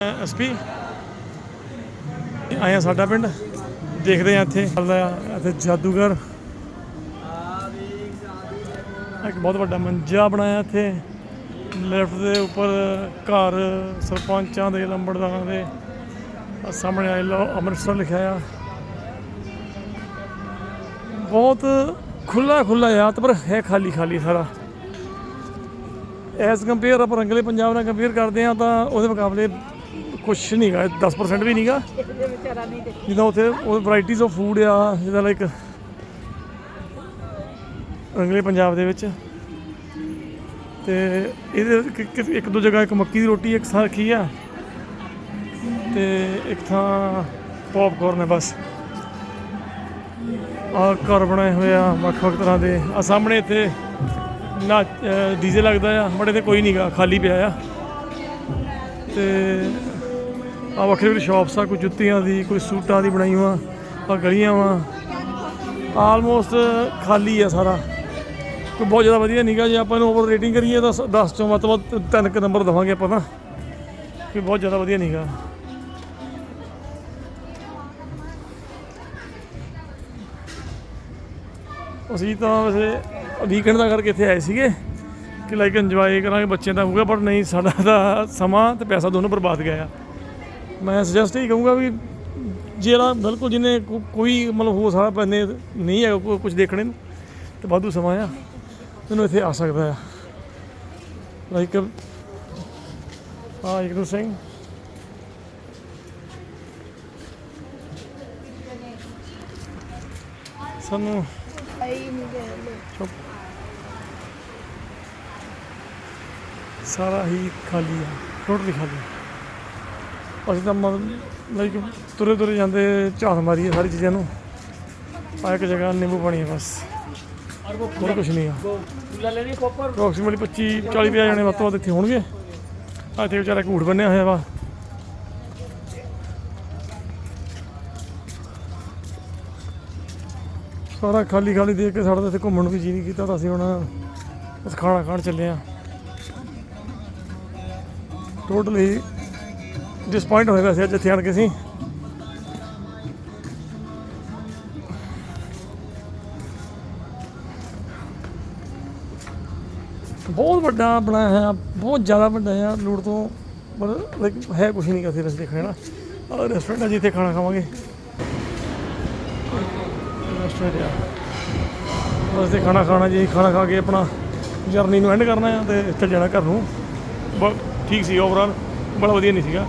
SP ਆਇਆ ਸਾਡਾ ਪਿੰਡ, ਦੇਖਦੇ ਆ ਇੱਥੇ ਇੱਥੇ ਜਾਦੂਗਰ। ਇੱਕ ਬਹੁਤ ਵੱਡਾ ਮੰਜਾ ਬਣਾਇਆ ਇੱਥੇ, ਲੈਫਟ ਦੇ ਉੱਪਰ ਘਰ ਸਰਪੰਚਾਂ ਦੇ, ਲੰਬੜਦਾਰਾਂ ਦੇ ਸਾਹਮਣੇ ਆਈ ਲੋ ਅੰਮ੍ਰਿਤਸਰ ਲਿਖਿਆ ਆ। ਬਹੁਤ ਖੁੱਲਾ ਖੁੱਲਾ ਆ ਪਰ ਹੈ ਖਾਲੀ ਖਾਲੀ ਸਾਰਾ। ਐਸ ਕੰਪੇਅਰ ਆਪਾਂ ਰੰਗਲੇ ਪੰਜਾਬ ਨਾਲ ਕੰਪੇਅਰ ਕਰਦੇ ਆ, ਤਾਂ ਉਹਦੇ ਮੁਕਾਬਲੇ ਕੁਛ ਨਹੀਂਗਾ 10% ਵੀ ਨਹੀਂਗਾ ਜਿੱਦਾਂ ਉੱਥੇ ਉਹ ਵੈਰਾਈਟੀਜ਼ ਆਫ ਫੂਡ ਆ, ਜਿੱਦਾਂ ਲਾਈਕ ਰੰਗਲੇ ਪੰਜਾਬ ਦੇ ਵਿੱਚ। ਤੇ ਇਹਦੇ ਇੱਕ- ਦੋ ਜਗ੍ਹਾ, ਇੱਕ ਮੱਕੀ ਦੀ ਰੋਟੀ, ਇੱਕ ਥਾਂ ਰੱਖੀ ਆ। ਤੇ ਇੱਕ ਥਾਂ ਪੌਪਕਾਰਨ ਹੈ ਬਸ। ਆ ਘਰ ਬਣਾਏ ਹੋਏ ਆ ਵੱਖ ਵੱਖ ਤਰ੍ਹਾਂ ਦੇ। ਆ ਸਾਹਮਣੇ ਇੱਥੇ ਨਾ ਡੀਜ਼ੇ ਲੱਗਦਾ ਆ ਬਟ ਇੱਥੇ ਕੋਈ ਨਹੀਂਗਾ ਖਾਲੀ ਪਿਆ ਆ। ਤੇ ਆ ਵੱਖਰੀ ਵੱਖਰੀ ਸ਼ਾਪਸ ਆ, ਕੋਈ ਜੁੱਤੀਆਂ ਦੀ, ਕੋਈ ਸੂਟਾਂ ਦੀ ਬਣਾਈ ਵਾ ਆ ਗਲੀਆਂ ਵਾ। ਆਲਮੋਸਟ ਖਾਲੀ ਆ ਸਾਰਾ। ਕੋਈ ਬਹੁਤ ਜ਼ਿਆਦਾ ਵਧੀਆ ਨਹੀਂਗਾ ਜੇ ਆਪਾਂ ਇਹਨੂੰ ਓਵਰ ਰੇਟਿੰਗ ਕਰੀਏ ਤਾਂ 10 ਚੋਂ ਵੱਧ ਤੋਂ ਵੱਧ ਤਿੰਨ ਕੁ ਨੰਬਰ ਦਵਾਂਗੇ ਆਪਾਂ ਤਾਂ। ਕੋਈ ਬਹੁਤ ਜ਼ਿਆਦਾ ਵਧੀਆ ਨਹੀਂਗਾ ਅਸੀਂ ਤਾਂ ਵੈਸੇ ਵੀਕਐਂਡ ਦਾ ਕਰਕੇ ਇੱਥੇ ਆਏ ਸੀਗੇ ਕਿ ਲਾਈਕ ਇੰਜੋਏ ਕਰਾਂਗੇ ਬੱਚਿਆਂ ਦਾ ਹੋਊਗਾ ਪਰ ਨਹੀਂ, ਸਾਡਾ ਤਾਂ ਸਮਾਂ ਤੇ ਪੈਸਾ ਦੋਨੋਂ ਬਰਬਾਦ ਗਿਆ ਆ। ਮੈਂ ਸੁਜੈਸਟ ਹੀ ਕਹੂੰਗਾ ਵੀ ਜਿਹੜਾ ਬਿਲਕੁਲ ਜਿਹਨੇ ਕੋਈ ਮਤਲਬ ਹੋ ਸਕਦਾ ਪੈਨੇ ਨਹੀਂ ਹੈ ਕੋਈ ਕੁਝ ਦੇਖਣੇ ਨੂੰ, ਤੇ ਵਾਧੂ ਸਮਾਂ ਆ। ਤੈਨੂੰ ਇੱਥੇ ਆ ਸਕਦਾ ਆ। ਲਾਈਕ ਆ ਇਕਨੂ ਸਿੰਘ। ਸਾਨੂੰ ਚੁੱਪ ਸਾਰਾ ਹੀ ਖਾਲੀ ਆ ਟੋਟਲੀ ਖਾਲੀ ਅਸੀਂ ਤਾਂ ਲਾਈਕ ਤੁਰੇ ਤੁਰੇ ਜਾਂਦੇ, ਝਾਤ ਮਾਰੀਏ ਸਾਰੀ ਚੀਜ਼ਾਂ ਨੂੰ। ਆ ਇੱਕ ਜਗ੍ਹਾ ਨਿੰਬੂ ਪਾਣੀ ਹੈ ਬਸ। ਹੋਰ ਕੁਝ ਨਹੀਂ ਆ। ਅਪਰੋਕਸੀਮੇਟਲੀ 25 40 50 ਜਣੇ ਵੱਧ ਤੋਂ ਵੱਧ ਇੱਥੇ ਹੋਣਗੇ। ਆ ਇੱਥੇ ਵਿਚਾਰਾ ਘੂੜ ਬੰਨਿਆ ਹੋਇਆ ਵਾ। ਸਾਰਾ ਖਾਲੀ ਖਾਲੀ ਦੇਖ ਕੇ ਸਾਡਾ ਤਾਂ ਇੱਥੇ ਘੁੰਮਣ ਵੀ ਜੀ ਨਹੀਂ ਕੀਤਾ ਤਾਂ ਅਸੀਂ ਹੁਣ ਬਸ ਖਾਣਾ ਖਾਣ ਚੱਲੇ ਆ। ਟੋਟਲੀ ਡਿਸਪਾਇੰਟ ਹੋਏ ਵੈਸੇ ਅੱਜ ਇੱਥੇ ਆਣ ਕੇ ਅਸੀਂ। ਬਹੁਤ ਵੱਡਾ ਬਣਾਇਆ ਹੋਇਆ, ਬਹੁਤ ਜ਼ਿਆਦਾ ਵੱਡਾ ਹੈ ਲੋੜ ਤੋਂ ਮਤਲਬ ਲਾਈਕ ਹੈ ਕੁਛ ਨਹੀਂ kasi ਵੈਸੇ ਦੇਖਣਾ ਆ ਰੈਸਟੋਰੈਂਟ ਹੈ ਜਿੱਥੇ ਖਾਣਾ ਖਾਵਾਂਗੇ। ਰੈਸਟੋਰੈਂਟ ਆ। ਬਸ ਤੇ ਖਾਣਾ ਖਾਣਾ ਜੀ, ਖਾਣਾ ਖਾ ਕੇ ਆਪਣਾ ਜਰਨੀ ਨੂੰ ਐਂਡ ਕਰਨਾ ਆ ਤੇ ਇੱਥੇ ਜਾਣਾ ਘਰ ਨੂੰ। ਬਹੁਤ ਠੀਕ ਸੀ ਓਵਰਆਲ ਬੜਾ ਵਧੀਆ ਨਹੀਂ ਸੀਗਾ।